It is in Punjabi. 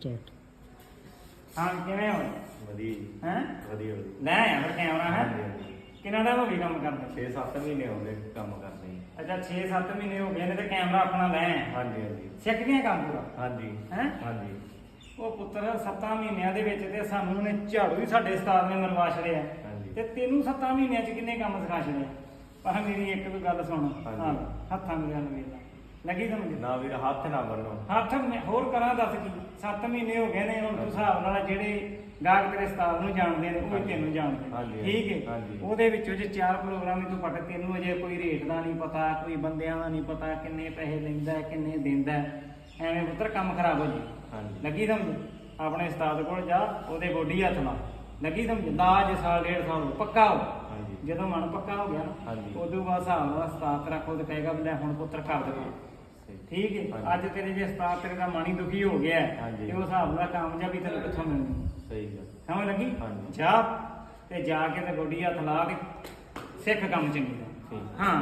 ਸਟਾਰਟ ਹਾਂ ਕਿਵੇਂ ਹੋ? ਵਧੀਆ ਜੀ। ਹੈ? ਵਧੀਆ ਵਧੀਆ। ਲੈ ਆਇਆ ਫਿਰ ਕੈਮਰਾ ਹਾਂਜੀ ਹੈ? ਹਾਂਜੀ ਕਿੰਨਾ ਟਾਈਮ ਹੋ ਗਿਆ ਕੰਮ ਕਰਦੇ 6-7 ਮਹੀਨੇ ਹੋ ਗਏ ਕੰਮ ਕਰਦੇ ਜੀ। ਅੱਛਾ 6-7 ਮਹੀਨੇ ਹੋ ਗਏ ਨੇ ਤੇ ਕੈਮਰਾ ਆਪਣਾ ਲੈ ਆਇਆ। ਹਾਂਜੀ ਹਾਂਜੀ। ਸਿੱਖ ਗਿਆ ਕੰਮ ਪੂਰਾ? ਹਾਂਜੀ ਹੈਂ? ਹਾਂਜੀ। ਉਹ ਪੁੱਤਰ 7 ਮਹੀਨਿਆਂ ਦੇ ਵਿੱਚ ਤੇ ਸਾਨੂੰ ਉਹਨੇ ਝਾੜੂ ਹੀ ਸਾਡੇ ਉਸਤਾਦ ਨੇ ਮਰਵਾ ਛੜਿਆ ਹਾਂਜੀ। ਤੇ ਤੈਨੂੰ 7 ਮਹੀਨਿਆਂ ਚ ਕਿੰਨੇ ਕੰਮ ਸਿਖਾ ਛੜਿਆ ਪਰ ਮੇਰੀ ਇੱਕ ਵੀ ਗੱਲ ਸੁਣ। ਹਾਂਜੀ। ਹਾਂ ਹੱਥਾਂ ਮੇਰੇ ਨਾਲ ਵੇਖ ਲੈ। ਲੱਗੀ ਸਮਝ ਨਾ ਵੀਰ ਹੱਥ ਨਾ ਬੰਨੋ। ਹੱਥ ਮੈਂ ਹੋਰ ਕਰਾਂ ਦੱਸ ਕੀ? 7 ਮਹੀਨੇ ਹੋ ਗਏ ਨੇ ਹੁਣ ਤੂੰ ਹਿਸਾਬ ਨਾਲ ਜਿਹੜੇ ਗਾਹਕ ਤੇਰੇ ਉਸਤਾਦ ਨੂੰ ਜਾਣਦੇ ਨੇ ਉਹ ਤੈਨੂੰ ਜਾਣਦੇ ਨੇ। ਠੀਕ ਹੈ। ਉਹਦੇ ਵਿੱਚੋਂ ਜੇ ਚਾਰ ਪ੍ਰੋਗਰਾਮ ਤੂੰ ਪਟ ਤੈਨੂੰ ਅਜੇ ਕੋਈ ਰੇਟ ਦਾ ਨਹੀਂ ਪਤਾ ਕੋਈ ਬੰਦਿਆਂ ਦਾ ਨਹੀਂ ਪਤਾ ਕਿੰਨੇ ਪੈਸੇ ਲੈਂਦਾ ਕਿੰਨੇ ਦਿੰਦਾ। ਐਵੇਂ ਪੁੱਤਰ ਕੰਮ ਖਰਾਬ ਹੋ ਜੀ ਲੱਗੀ ਸਮਝ? ਆਪਣੇ ਉਸਤਾਦ ਕੋਲ ਜਾ ਉਹਦੇ ਗੋਡੀ ਹੱਥ ਲਾ। ਲੱਗੀ ਸਮਝ? ਲਾਜ ਸਾਲ ਡੇਢ ਸਾਲ ਪੱਕਾ ਹੋ। ਜਦੋਂ ਮਨ ਪੱਕਾ ਹੋ ਗਿਆ ਨਾ ਹਾਂਜੀ। ਉਦੋਂ ਬਾਅਦ ਹਿਸਾਬ ਨਾਲ ਉਸਤਾਦ ਤੇਰਾ ਖੁਦ ਕਹੇਗਾ ਵੀ ਲੈ ਹੁਣ ਪੁੱਤਰ ਕਰ ਦੇ। ਸਹੀ। ਠੀਕ ਹੈ ਹਾਂਜੀ। ਅੱਜ ਤੇਰੇ ਜੇ ਉਸਤਾਦ ਤੇਰੇ ਦਾ ਮਨ ਹੀ ਦੁਖੀ ਹੋ ਗਿਆ ਹੈ, ਹਾਂਜੀ। ਤੇ ਉਹ ਹਿਸਾਬ ਨਾਲ ਕਾਮਯਾਬੀ ਤੈਨੂੰ ਕਿੱਥੋਂ ਮਿਲਣੀ ਸਹੀ ਗੱਲ ਸਮਝ ਲੱਗੀ ਹਾਂਜੀ। ਜਾ ਤੇ ਜਾ ਕੇ ਤੇ ਗੋਡੀ ਹੱਥ ਲਾ ਕੇ ਸਿੱਖ ਕੰਮ ਚੰਗੀ ਤਰ੍ਹਾਂ ਠੀਕ ਹਾਂ